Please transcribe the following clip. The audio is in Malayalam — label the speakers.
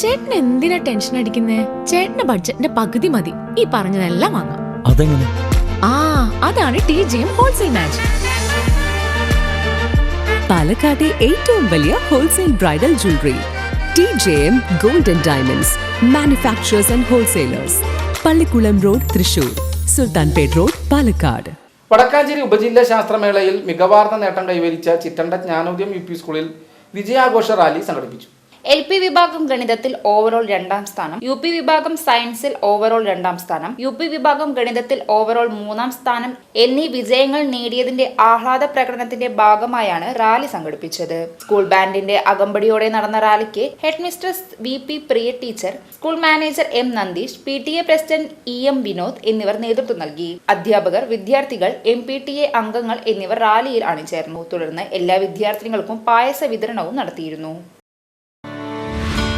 Speaker 1: ചേട്ടൻ എന്തിനാ ടെൻഷൻ അടിക്കുന്നേ? ചേട്ടന്റെ ബഡ്ജറ്റിന്റെ പകുതി മതി. ഈ പറഞ്ഞതെല്ലാം വാങ്ങാം.
Speaker 2: അതെങ്ങനെ?
Speaker 1: ആ അതാണ് T J M wholesale magic
Speaker 3: പാലക്കാട്ടെ ഏറ്റവും വലിയ wholesale bridal jewellery T J M gold and diamonds manufacturers and wholesalers Pallikkulam road Thrissur. Sultanpet road Palakkad.
Speaker 4: Vadakkanchery ഉപജില്ലാ ശാസ്ത്രമേളയിൽ മികവാർന്ന നേട്ടം കൈവരിച്ച ചിറ്റണ്ട ജ്ഞാനോദ്യം യു പി സ്കൂളിൽ വിജയാഘോഷ റാലി സംഘടിപ്പിച്ചു.
Speaker 5: എൽ പി വിഭാഗം ഗണിതത്തിൽ ഓവറോൾ രണ്ടാം സ്ഥാനം യു പി വിഭാഗം സയൻസിൽ ഓവറോൾ രണ്ടാം സ്ഥാനം യു പി വിഭാഗം ഗണിതത്തിൽ ഓവറോൾ മൂന്നാം സ്ഥാനം എന്നീ വിജയങ്ങൾ നേടിയതിന്റെ ആഹ്ലാദ പ്രകടനത്തിന്റെ ഭാഗമായാണ് റാലി സംഘടിപ്പിച്ചത്. സ്കൂൾ ബാൻഡിന്റെ അകമ്പടിയോടെ നടന്ന റാലിക്ക് head mistress V P Priya teacher school manager M Nandeesh P T A president E M Vinod എന്നിവർ നേതൃത്വം നൽകി. അധ്യാപകർ വിദ്യാർത്ഥികൾ എം പി ടി എ അംഗങ്ങൾ എന്നിവർ റാലിയിൽ അണിചേർന്നു. തുടർന്ന് എല്ലാ വിദ്യാർത്ഥിനികൾക്കും പായസ വിതരണവും നടത്തിയിരുന്നു.